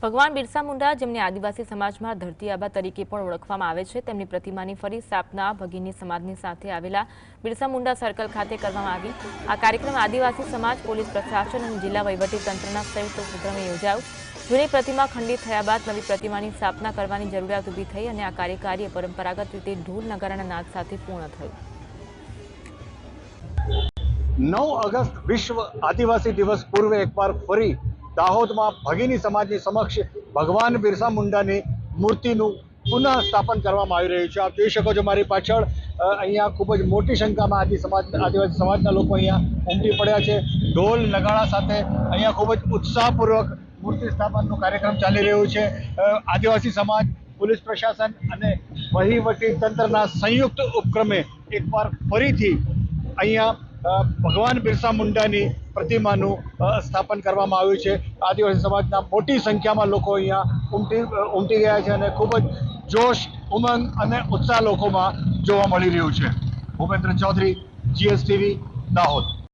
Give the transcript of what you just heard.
ભગવાન બિરસા મુંડા, જેમને આદિવાસી સમાજમાં ધરતી આબા તરીકે પણ ઓળખવામાં આવે છે, તેમની પ્રતિમાની ફરી સ્થાપના ભગીની સમાજની સાથે આવેલા બિરસા મુંડા સર્કલ ખાતે કરવામાં આવી. આ કાર્યક્રમ આદિવાસી સમાજ, પોલીસ પ્રશાસન અને જિલ્લા તંત્રના સંયુક્ત ઉપક્રમે યોજાયો. જૂની પ્રતિમા ખંડિત થયા બાદ નવી પ્રતિમાની સ્થાપના કરવાની જરૂરિયાત ઊભી થઈ અને આ કાર્યકારી પરંપરાગત રીતે ઢોલ નગારાના નાદ સાથે પૂર્ણ થયું. નવ ઓગસ્ટ વિશ્વ આદિવાસી દિવસ પૂર્વે એકવાર ફરી દાહોદમાં ભગીની સમાજની સમક્ષ ભગવાન બિરસા મુંડાની મૂર્તિનું પુનઃ સ્થાપન કરવામાં આવી રહ્યું છે. આપ જોઈ શકો છો મારી પાછળ અહીંયા ખૂબ જ મોટી સંખ્યામાં આદિ સમાજ, આદિવાસી સમાજના લોકો અહીંયા ઉમટી પડ્યા છે. ઢોલ નગાડા સાથે અહીંયા ખૂબ જ ઉત્સાહપૂર્વક મૂર્તિ સ્થાપનનો કાર્યક્રમ ચાલી રહ્યો છે. આદિવાસી સમાજ, પોલીસ પ્રશાસન અને વહીવટી તંત્રના સંયુક્ત ઉપક્રમે એકવાર ફરીથી અહીંયા ભગવાન બિરસા મુંડાની પ્રતિમાનું સ્થાપન કરવામાં આવ્યું છે. આદિવાસી સમાજના મોટી સંખ્યામાં લોકો અહીંયા ઉમટી ઉમટી ગયા છે અને ખૂબ જ જોશ, ઉમંગ અને ઉત્સાહ લોકોમાં જોવા મળી રહ્યું છે. ભૂપેન્દ્ર ચૌધરી જીએસટીવી દાહોદ.